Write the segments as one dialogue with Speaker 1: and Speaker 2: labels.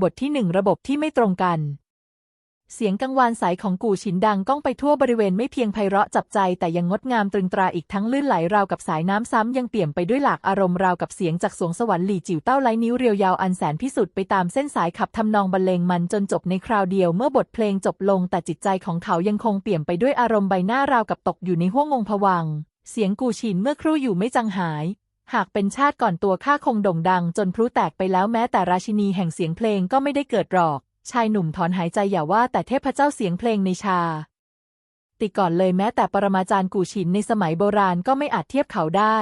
Speaker 1: บทที่หนึ่งระบบที่ไม่ตรงกัน เสียงกังวานใสของกู่ฉินดังก้องไปทั่วบริเวณไม่เพียงไพเราะจับใจแต่ยังงดงามตรึงตราอีกทั้งลื่นไหลราวกับสายน้ำซ้ำยังเปี่ยมไปด้วยหลากอารมณ์ราวกับเสียงจากสวงสวรรค์หลี่จิ๋วเต้าไร้นิ้วเรียวยาวอันแสนพิสุทธิ์ไปตามเส้นสายขับทำนองบรรเลงมันจนจบในคราวเดียวเมื่อบทเพลงจบลงแต่จิตใจของเขายังคงเปี่ยมไปด้วยอารมณ์ใบหน้าราวกับตกอยู่ในห้วงงงผวังเสียงกู่ฉินเมื่อครู่อยู่ไม่จังหาย หากเป็นชาติก่อนตัวข้าคงโด่งดังจนพลุแตกไปแล้วแม้แต่ราชินีแห่งเสียงเพลงก็ไม่ได้เกิดหรอก ชายหนุ่มถอนหายใจอย่าว่าแต่เทพเจ้าเสียงเพลงในชา ติก่อนเลยแม้แต่ปรมาจารย์กู่ฉินในสมัยโบราณก็ไม่อาจเทียบเขาได้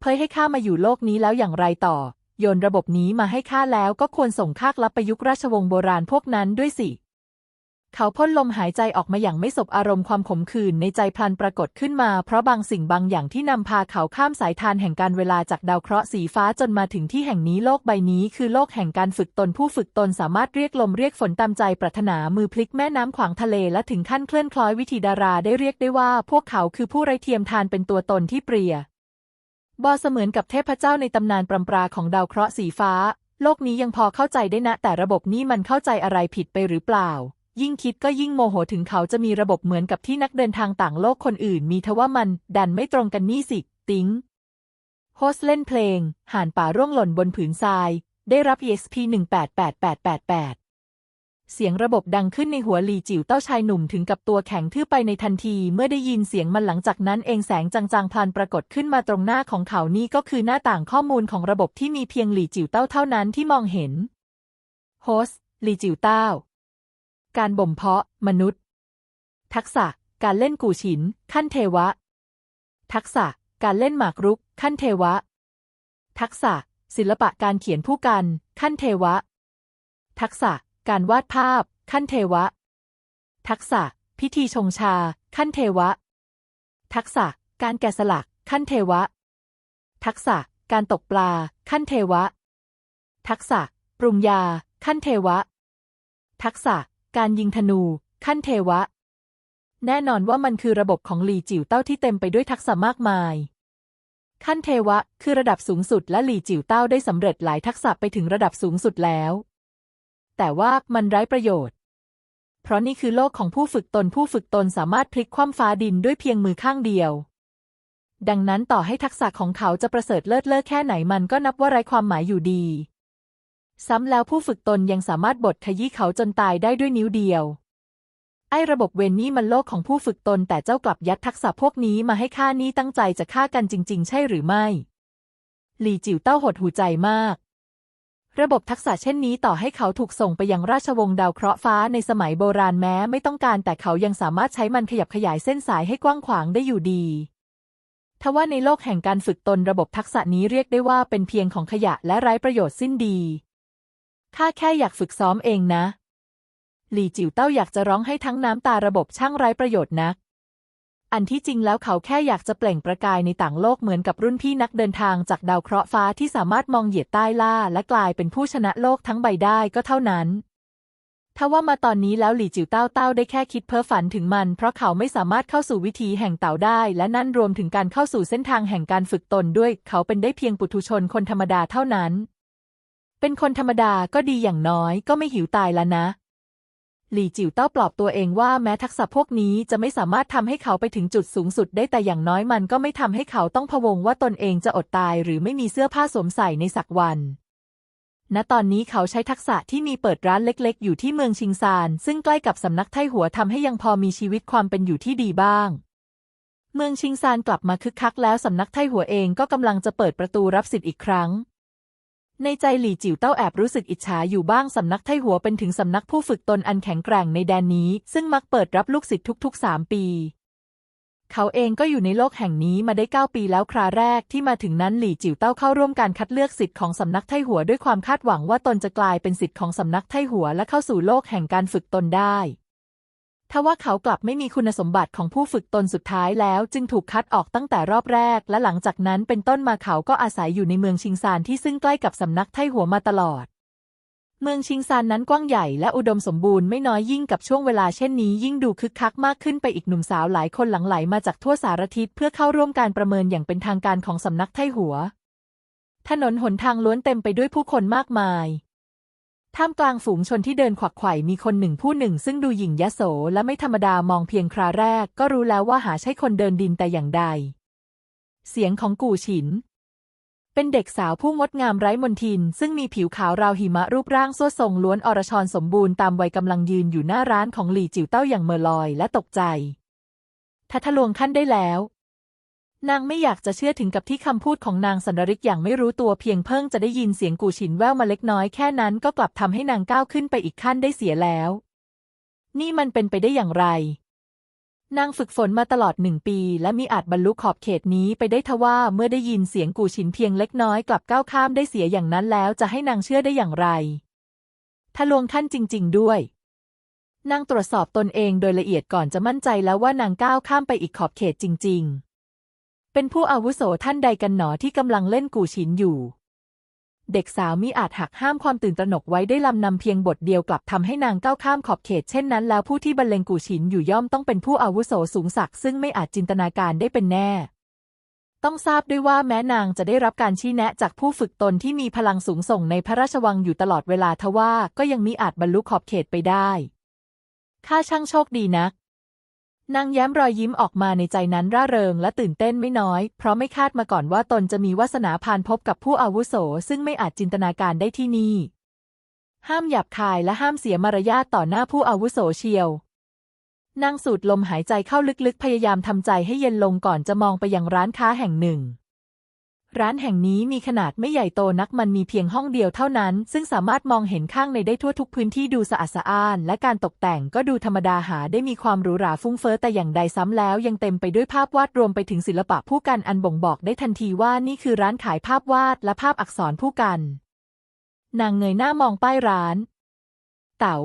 Speaker 1: เผยให้ข้ามาอยู่โลกนี้แล้วอย่างไรต่อ โยนระบบนี้มาให้ข้าแล้วก็ควรส่งข้ากลับไปยุคราชวงศ์โบราณพวกนั้นด้วยสิ เขาพ่นลมหายใจออกมาอย่างไม่สบอารมณ์ความขมขื่นในใจพลันปรากฏขึ้นมา เพราะบางสิ่งบางอย่างที่นำพาเขาข้ามสายทานแห่งการเวลาจากดาวเคราะห์สีฟ้าจนมาถึงที่แห่งนี้โลกใบนี้คือโลกแห่งการฝึกตนผู้ฝึกตนสามารถเรียกลมเรียกฝนตามใจปรารถนามือพลิกแม่น้ำขวางทะเลและถึงขั้นเคลื่อนคล้อยวิธีดาราได้เรียกได้ว่า พวกเขาคือผู้ไร้เทียมทานเป็นตัวตนที่เปรียบอเสมือนกับเทพเจ้าในตำนานปรำปราของดาวเคราะห์สีฟ้า โลกนี้ยังพอเข้าใจได้นะ แต่ระบบนี้มันเข้าใจอะไรผิดไปหรือเปล่า ยิ่งคิดก็ยิ่งโมโหถึงเขาจะมีระบบเหมือนกับที่นักเดินทางต่างโลกคนอื่นมีทว่ามันดันไม่ตรงกันนี่สิ ติงโฮสเล่นเพลง ห่านป่าร่วงหล่นบนผืนทราย ได้รับ EXP 188888 เสียงระบบดังขึ้นในหัวหลีจิ๋วเต้าชายหนุ่มถึงกับตัวแข็งทื่อไปในทันที เมื่อได้ยินเสียงมันหลังจากนั้นเองแสงจางๆพลันปรากฏขึ้นมาตรงหน้าของเขานี่ก็คือหน้าต่างข้อมูลของระบบที่มีเพียงหลีจิ๋วเต้าเท่านั้นที่มองเห็น โฮสหลีจิ๋วเต้า การบ่มเพาะ มนุษย์ ทักษะ การเล่นกู่ฉิน ขั้นเทวะ ทักษะ การเล่นหมากรุก ขั้นเทวะ ทักษะ ศิลปะการเขียนผู้กัน ขั้นเทวะ ทักษะ การวาดภาพ ขั้นเทวะ ทักษะ พิธีชงชา ขั้นเทวะ ทักษะ การแกะสลัก ขั้นเทวะ ทักษะ การตกปลา ขั้นเทวะ ทักษะ ปรุงยา ขั้นเทวะ ทักษะ การยิงธนู ขั้นเทวะ แน่นอนว่ามันคือระบบของหลี่จิ๋วเต้าที่เต็มไปด้วยทักษะมากมาย ขั้นเทวะ คือระดับสูงสุดและหลี่จิ๋วเต้าได้สำเร็จหลายทักษะไปถึงระดับสูงสุดแล้ว แต่ว่ามันไร้ประโยชน์ เพราะนี่คือโลกของผู้ฝึกตนผู้ฝึกตนสามารถพลิกคว่ำฟ้าดินด้วยเพียงมือข้างเดียวดังนั้นต่อให้ทักษะของเขาจะประเสริฐเลิศเลิศแค่ไหนมันก็นับว่าไร้ความหมายอยู่ดี ซ้ำแล้วผู้ฝึกตนยังสามารถบดขยี้เขาจนตายได้ด้วยนิ้วเดียว ไอ้ระบบเวนนี่มันโลกของผู้ฝึกตนแต่เจ้ากลับยัดทักษะพวกนี้มาให้ข้านี่ตั้งใจจะฆ่ากันจริง ๆ ใช่หรือไม่ หลี่จิ๋วเต้าหดหูใจมาก ระบบทักษะเช่นนี้ต่อให้เขาถูกส่งไปยังราชวงศ์ดาวเคราะห์ฟ้าในสมัยโบราณแม้ไม่ต้องการแต่เขายังสามารถใช้มันขยับขยายเส้นสายให้กว้างขวางได้อยู่ดีทว่าในโลกแห่งการฝึกตนระบบทักษะนี้เรียกได้ว่าเป็นเพียงของขยะและไร้ประโยชน์สิ้นดี ข้าแค่อยากฝึกซ้อมเองนะ หลี่จิ๋วเต้าอยากจะร้องให้ทั้งน้ำตาระบบช่างไร้ประโยชน์นัก อันที่จริงแล้วเขาแค่อยากจะเปล่งประกายในต่างโลกเหมือนกับรุ่นพี่นักเดินทางจากดาวเคราะห์ฟ้าที่สามารถมองเหยียดใต้ล่าและกลายเป็นผู้ชนะโลกทั้งใบได้ก็เท่านั้นถ้าว่ามาตอนนี้แล้วหลี่จิ๋วเต้าเต้าได้แค่คิดเพ้อฝันถึงมัน เพราะเขาไม่สามารถเข้าสู่วิถีแห่งเต่าได้ และนั่นรวมถึงการเข้าสู่เส้นทางแห่งการฝึกตนด้วย เขาเป็นได้เพียงปุถุชนคนธรรมดาเท่านั้น เป็นคนธรรมดาก็ดีอย่างน้อยก็ไม่หิวตายแล้วนะ หลี่จิ๋วเต้าปลอบตัวเองว่าแม้ทักษะพวกนี้จะไม่สามารถทำให้เขาไปถึงจุดสูงสุดได้แต่อย่างน้อยมันก็ไม่ทำให้เขาต้องพะวงว่าตนเองจะอดตายหรือไม่มีเสื้อผ้าสวมใส่ในสักวันณตอนนี้เขาใช้ทักษะที่มีเปิดร้านเล็กๆ อยู่ที่เมืองชิงซาน ซึ่งใกล้กับสำนักไทหัวทำให้ยังพอมีชีวิตความเป็นอยู่ที่ดีบ้าง เมืองชิงซานกลับมาคึกคักแล้วสำนักไทหัวเองก็กำลังจะเปิดประตูรับสิทธิ์อีกครั้ง ในใจหลี่จิ๋วเต้าแอบรู้สึกอิจฉาอยู่บ้างสำนักไทหัวเป็นถึงสำนักผู้ฝึกตนอันแข็งแกร่งในแดนนี้ ซึ่งมักเปิดรับลูกศิษย์ทุกๆสามปี เขาเองก็อยู่ในโลกแห่งนี้มาได้เก้าปีแล้วคราแรกที่มาถึงนั้นหลี่จิ๋วเต้าเข้าร่วมการคัดเลือกสิทธิ์ของสำนักไทหัวด้วยความคาดหวังว่าตนจะกลายเป็นสิทธิ์ของสำนักไทหัวและเข้าสู่โลกแห่งการฝึกตนได้ ทว่าเขากลับไม่มีคุณสมบัติของผู้ฝึกตนสุดท้ายแล้วจึงถูกคัดออกตั้งแต่รอบแรก และหลังจากนั้นเป็นต้นมาเขาก็อาศัยอยู่ในเมืองชิงซานที่ซึ่งใกล้กับสำนักไทหัวมาตลอด เมืองชิงซานนั้นกว้างใหญ่และอุดมสมบูรณ์ไม่น้อยยิ่งกับช่วงเวลาเช่นนี้ยิ่งดูคึกคักมากขึ้นไปอีกหนุ่มสาวหลายคนหลั่งไหลมาจากทั่วสารทิศเพื่อเข้าร่วมการประเมินอย่างเป็นทางการของสำนักไทหัว ถนนหนทางล้วนเต็มไปด้วยผู้คนมากมาย ท่ามกลางฝูงชนที่เดินขวักไขว่มีคนหนึ่งผู้หนึ่ง ซึ่งดูหยิ่งยโสและไม่ธรรมดามองเพียงคราแรก ก็รู้แล้วว่าหาใช่คนเดินดินแต่อย่างใด เสียงของกู่ฉิน เป็นเด็กสาวผู้งดงามไร้มนทิน ซึ่งมีผิวขาวราวหิมะรูปร่างส้วทรงล้วนอรชรสมบูรณ์ตามวัยกำลังยืนอยู่หน้าร้านของหลี่จิ๋วเต้าอย่างเมอลอยและตกใจทัทะลวงขั้นได้แล้ว นางไม่อยากจะเชื่อถึงกับที่คำพูดของนางสันดริกอย่างไม่รู้ตัวเพียงเพิ่งจะได้ยินเสียงกู่ฉินแววมาเล็กน้อยแค่นั้นก็กลับทำให้นางก้าวขึ้นไปอีกขั้นได้เสียแล้ว นี่มันเป็นไปได้อย่างไร นางฝึกฝนมาตลอดหนึ่งปี และมีอาจบรรลุขอบเขตนี้ไปได้ทว่าเมื่อได้ยินเสียงกู่ฉินเพียงเล็กน้อยกลับก้าวข้ามได้เสียอย่างนั้นแล้วจะให้นางเชื่อได้อย่างไรทะลวงขั้นจริง ๆ ด้วยนางตรวจสอบตนเองโดยละเอียดก่อนจะมั่นใจแล้วว่านางก้าวข้ามไปอีกขอบเขตจริง ๆ เป็นผู้อาวุโสท่านใดกันหนอที่กำลังเล่นกู่ฉินอยู่ เด็กสาวมิอาจหักห้ามความตื่นตระหนกไว้ได้ลำนำเพียงบทเดียวกลับทำให้นางก้าวข้ามขอบเขตเช่นนั้นแล้วผู้ที่บรรเลงกู่ฉินอยู่ย่อมต้องเป็นผู้อาวุโสสูงศักดิ์ซึ่งไม่อาจจินตนาการได้เป็นแน่ต้องทราบด้วยว่าแม้นางจะได้รับการชี้แนะจากผู้ฝึกตนที่มีพลังสูงส่งในพระราชวังอยู่ตลอดเวลาทว่าก็ยังมิอาจบรรลุขอบเขตไปได้ ข้าช่างโชคดีนัก นางแย้มรอยยิ้มออกมาในใจนั้นร่าเริงและตื่นเต้นไม่น้อย เพราะไม่คาดมาก่อนว่าตนจะมีวาสนาพานพบกับผู้อาวุโส ซึ่งไม่อาจจินตนาการได้ที่นี่ ห้ามหยาบคายและห้ามเสียมารยาทต่อหน้าผู้อาวุโสเชียวนางสูดลมหายใจเข้าลึกๆ พยายามทำใจให้เย็นลงก่อนจะมองไปยังร้านค้าแห่งหนึ่ง ร้านแห่งนี้มีขนาดไม่ใหญ่โตนักมันมีเพียงห้องเดียวเท่านั้น ซึ่งสามารถมองเห็นข้างในได้ทั่วทุกพื้นที่ดูสะอาดสะอ้าน และการตกแต่งก็ดูธรรมดาหาได้มีความหรูหราฟุ้งเฟ้อแต่อย่างใดซ้ำแล้ว ยังเต็มไปด้วยภาพวาดรวมไปถึงศิลปะผู้กันอันบ่งบอกได้ทันทีว่านี่คือร้านขายภาพวาดและภาพอักษรผู้กัน นางเงยหน้ามองป้ายร้าน เต๋า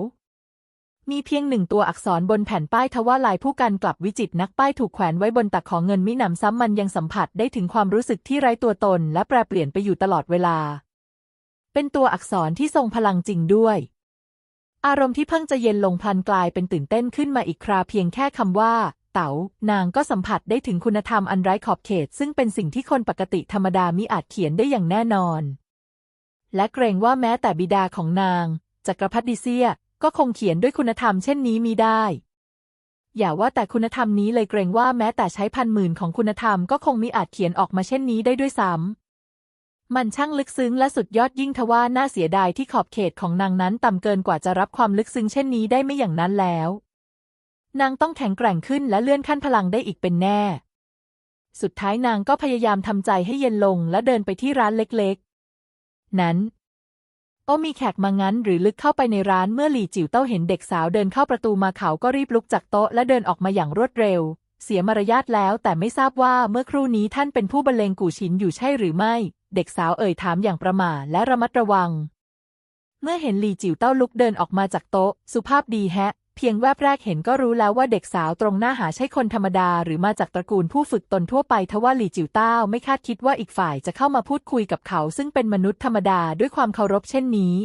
Speaker 1: มีเพียงหนึ่งตัวอักษรบนแผ่นป้ายทว่าลายผู้กันกลับวิจิตนักป้ายถูกแขวนไว้บนตักของเงินมิหนำซ้ำมันยังสัมผัสได้ถึงความรู้สึกที่ไร้ตัวตน และแปรเปลี่ยนไปอยู่ตลอดเวลา เป็นตัวอักษรที่ทรงพลังจริงด้วย อารมณ์ที่เพิ่งจะเย็นลงพลันกลายเป็นตื่นเต้นขึ้นมาอีกคราเพียงแค่คำว่า เต๋านางก็สัมผัสได้ถึงคุณธรรมอันไร้ขอบเขต ซึ่งเป็นสิ่งที่คนปกติธรรมดามิอาจเขียนได้อย่างแน่นอน และเกรงว่าแม้แต่บิดาของนางจักรพรรดิเซีย ก็คงเขียนด้วยคุณธรรมเช่นนี้มีได้ อย่าว่าแต่คุณธรรมนี้เลยเกรงว่าแม้แต่ใช้พันหมื่นของคุณธรรมก็คงมิอาจเขียนออกมาเช่นนี้ได้ด้วยซ้ำมันช่างลึกซึ้งและสุดยอดยิ่งทว่าน่าเสียดายที่ขอบเขตของนางนั้นต่ำเกินกว่าจะรับความลึกซึ้งเช่นนี้ได้ไม่อย่างนั้นแล้ว นางต้องแข็งแกร่งขึ้นและเลื่อนขั้นพลังได้อีกเป็นแน่ สุดท้ายนางก็พยายามทำใจให้เย็นลงและเดินไปที่ร้านเล็กๆ นั้น โอ้มีแขกมางั้นหรือลึกเข้าไปในร้านเมื่อหลี่จิ๋วเต้าเห็นเด็กสาวเดินเข้าประตูมาเขาก็รีบลุกจากโต๊ะและเดินออกมาอย่างรวดเร็ว เสียมารยาทแล้วแต่ไม่ทราบว่าเมื่อครู่นี้ท่านเป็นผู้บรรเลงกู่ชินอยู่ใช่หรือไม่ เด็กสาวเอ่ยถามอย่างประหม่าและระมัดระวัง เมื่อเห็นหลี่จิ๋วเต้าลุกเดินออกมาจากโต๊ะ สุภาพดีแฮะ เพียงแวบแรกเห็นก็รู้แล้วว่าเด็กสาวตรงหน้าหาใช่คนธรรมดา หรือมาจากตระกูลผู้ฝึกตนทั่วไปทว่าหลี่จิ๋วเต้าไม่คาดคิดว่าอีกฝ่ายจะเข้ามาพูดคุยกับเขา ซึ่งเป็นมนุษย์ธรรมดาด้วยความเคารพเช่นนี้